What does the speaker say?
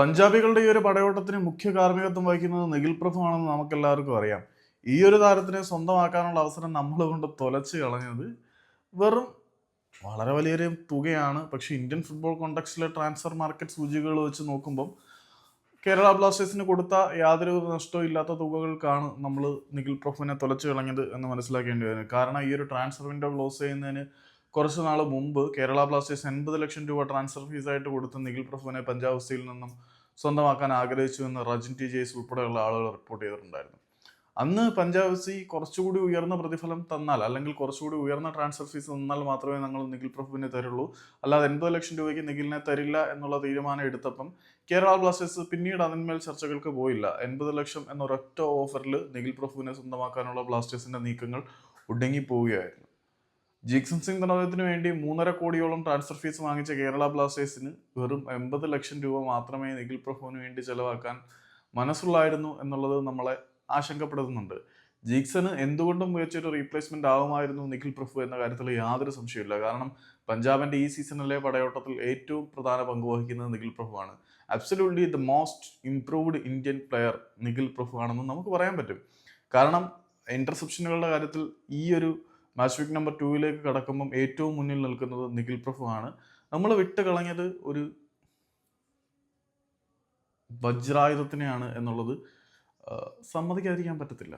പഞ്ചാബികളുടെ ഈ ഒരു പടയോട്ടത്തിന് മുഖ്യ കാർമ്മികത്വം വഹിക്കുന്നത് നിഖിൽ പ്രഭുവാണെന്ന് നമുക്ക് എല്ലാവർക്കും അറിയാം. ഈ ഒരു താരത്തിനെ സ്വന്തമാക്കാനുള്ള അവസരം നമ്മൾ കൊണ്ട് തൊലച്ച് കളഞ്ഞത് വെറും വളരെ വലിയൊരു തുകയാണ്. പക്ഷേ ഇന്ത്യൻ ഫുട്ബോൾ കോണ്ടക്സ്റ്റിലെ ട്രാൻസ്ഫർ മാർക്കറ്റ് സൂചികകൾ വെച്ച് നോക്കുമ്പം കേരള ബ്ലാസ്റ്റേഴ്സിന് കൊടുത്ത യാതൊരു നഷ്ടവും ഇല്ലാത്ത തുകകൾക്കാണ് നമ്മൾ നിഖിൽ പ്രഭുവിനെ തൊലച്ചു കളഞ്ഞത് എന്ന് മനസ്സിലാക്കേണ്ടി വരുന്നത്. കാരണം ഈ ഒരു ട്രാൻസ്ഫർ വിൻഡോ ക്ലോസ് ചെയ്യുന്നതിന് കുറച്ച് നാൾ മുമ്പ് കേരള ബ്ലാസ്റ്റേഴ്സ് എൺപത് ലക്ഷം രൂപ ട്രാൻസ്ഫർ ഫീസായിട്ട് കൊടുത്ത് നിഖിൽ പ്രഭുവിനെ പഞ്ചാബ് സിയിൽ നിന്നും സ്വന്തമാക്കാൻ ആഗ്രഹിച്ചു എന്ന് റജിൻ ടി ജെയ്സ് ഉൾപ്പെടെയുള്ള ആളുകൾ റിപ്പോർട്ട് ചെയ്തിട്ടുണ്ടായിരുന്നു. അന്ന് പഞ്ചാബ് സി കുറച്ചുകൂടി ഉയർന്ന പ്രതിഫലം തന്നാൽ അല്ലെങ്കിൽ കുറച്ചുകൂടി ഉയർന്ന ട്രാൻസ്ഫർ ഫീസ് തന്നാൽ മാത്രമേ ഞങ്ങൾ നിഖിൽ പ്രഭുവിനെ തരുള്ളൂ. അല്ലാതെ എൺപത് ലക്ഷം രൂപയ്ക്ക് നിഖിലിനെ തരില്ല എന്നുള്ള തീരുമാനം എടുത്തപ്പം കേരള ബ്ലാസ്റ്റേഴ്സ് പിന്നീട് അതിന്മേൽ ചർച്ചകൾക്ക് പോയില്ല. എൺപത് ലക്ഷം എന്നൊരൊറ്റ ഓഫറിൽ നിഖിൽ പ്രഭുവിനെ സ്വന്തമാക്കാനുള്ള ബ്ലാസ്റ്റേഴ്സിന്റെ നീക്കങ്ങൾ ഒടുങ്ങിപ്പോവുകയായിരുന്നു. ജീക്സൺ സിംഗ് ധനോദയത്തിന് വേണ്ടി മൂന്നര കോടിയോളം ട്രാൻസ്ഫർ ഫീസ് വാങ്ങിച്ച കേരള ബ്ലാസ്റ്റേഴ്സിന് വെറും എൺപത് ലക്ഷം രൂപ മാത്രമേ നിഖിൽ പ്രഭുവിന് വേണ്ടി ചെലവാക്കാൻ മനസ്സുള്ളായിരുന്നു എന്നുള്ളത് നമ്മളെ ആശങ്കപ്പെടുത്തുന്നുണ്ട്. ജീക്സന് എന്തുകൊണ്ടും മികച്ചൊരു റീപ്ലേസ്മെന്റ് ആവുമായിരുന്നു നിഖിൽ പ്രഭു എന്ന കാര്യത്തിൽ യാതൊരു സംശയമില്ല കാരണം പഞ്ചാബിന്റെ ഈ സീസണിലെ പടയോട്ടത്തിൽ ഏറ്റവും പ്രധാന പങ്ക് വഹിക്കുന്നത് Nikhil പ്രഭുവാണ്. Absolutely the most improved Indian player Nikhil Prabhu ആണെന്ന് നമുക്ക് പറയാൻ പറ്റും. കാരണം ഇന്റർസെപ്ഷനുകളുടെ കാര്യത്തിൽ ഈ ഒരു മാച്ച് വീക്ക് നമ്പർ ടൂവിലേക്ക് കടക്കുമ്പം ഏറ്റവും മുന്നിൽ നിൽക്കുന്നത് നിഖിൽ പ്രഭു ആണ് നമ്മൾ വിട്ട് കളഞ്ഞത് ഒരു വജ്രായുധത്തിനെയാണ് എന്നുള്ളത് സമ്മതിക്കാതിരിക്കാൻ പറ്റത്തില്ല.